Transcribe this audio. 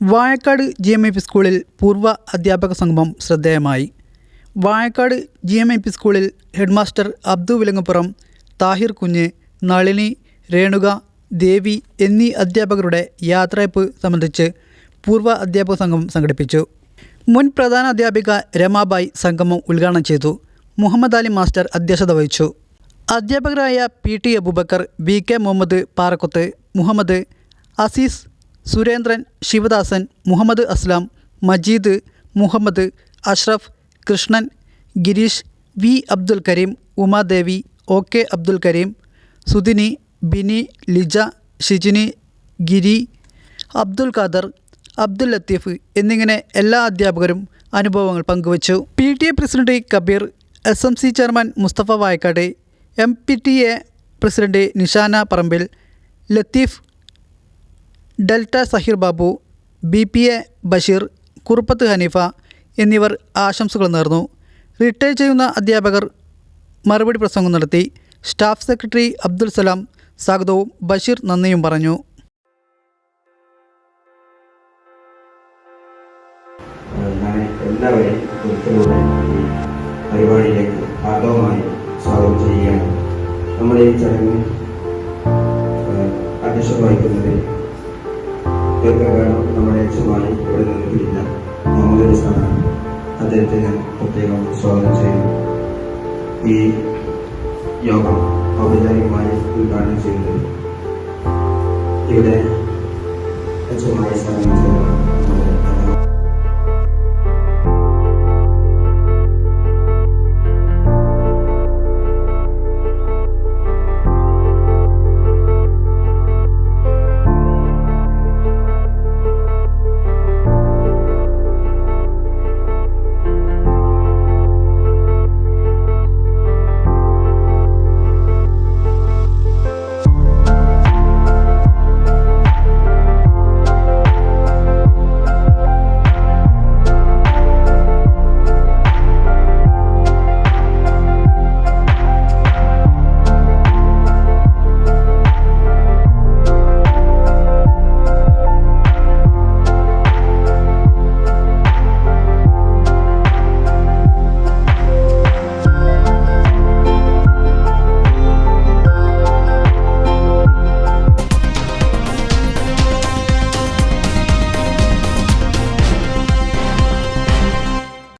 Vayakkad G M I P സ്കൂളിൽ പൂർവ അധ്യാപക സംഗമം ശ്രദ്ധേയമായി. Vazhakkad G M I P സ്കൂളിൽ ഹെഡ്മാസ്റ്റർ അബ്ദു വിലങ്ങപ്പുറം താഹിർ കുഞ്ഞ് നളിനി രേണുക ദേവി എന്നീ അധ്യാപകരുടെ യാത്രയപ്പ് സംബന്ധിച്ച് പൂർവ അധ്യാപക സംഘം സംഘടിപ്പിച്ചു. മുൻ പ്രധാന അധ്യാപിക രമാബായ് സംഗമം ഉദ്ഘാടനം ചെയ്തു. മുഹമ്മദ് അലി മാസ്റ്റർ അധ്യക്ഷത വഹിച്ചു. അധ്യാപകരായ P T Aboobacker B K Muhammad Parakkuth Muhammad Azeez Surendran Sivadasan Muhammad Aslam Majeed Muhammad Ashraf Krishnan Gireesh V Abdul Kareem Umadevi O K Abdul Kareem Sudini Bini Lija Shijini Giri Abdul Khader Abdul Latheef എന്നിങ്ങനെ എല്ലാ അധ്യാപകരും അനുഭവങ്ങൾ പങ്കുവച്ചു. P T A president Kabeer S M C chairman Musthafa Vayakkad M P T A president Nishana Parambil Latheef Delta Saheer Babu B P A Basheer Kuruppath Haneefa എന്നിവർ ആശംസകൾ നേർന്നു. Retire ചെയ്യുന്ന അധ്യാപകർ മറുപടി പ്രസംഗം നടത്തി. സ്റ്റാഫ് സെക്രട്ടറി അബ്ദുൽ സലാം സ്വാഗതവും ബഷീർ നന്ദിയും പറഞ്ഞു. എല്ലാവരെയും പരിപാടിയിലേക്ക് ആദവമായി സ്വാഗതം ചെയ്യുകയാണ്. നമ്മുടെ ഈ ചടങ്ങ് ഏഹ്, അധ്യക്ഷത വഹിക്കുന്നത് ദീർഘകാലം നമ്മുടെ അച്ഛമായി ഇവിടെ നിന്ന് പിരിഞ്ഞ മുഹമ്മദ് സാറാണ് അദ്ദേഹത്തെ ഞാൻ പ്രത്യേകം സ്വാഗതം ചെയ്യുന്നു. ഈ യോഗം ഔപചാരികമായി ഉദ്ഘാടനം ചെയ്യുന്നത് ഇവിടെ അച്ഛമായ സ്ഥാനം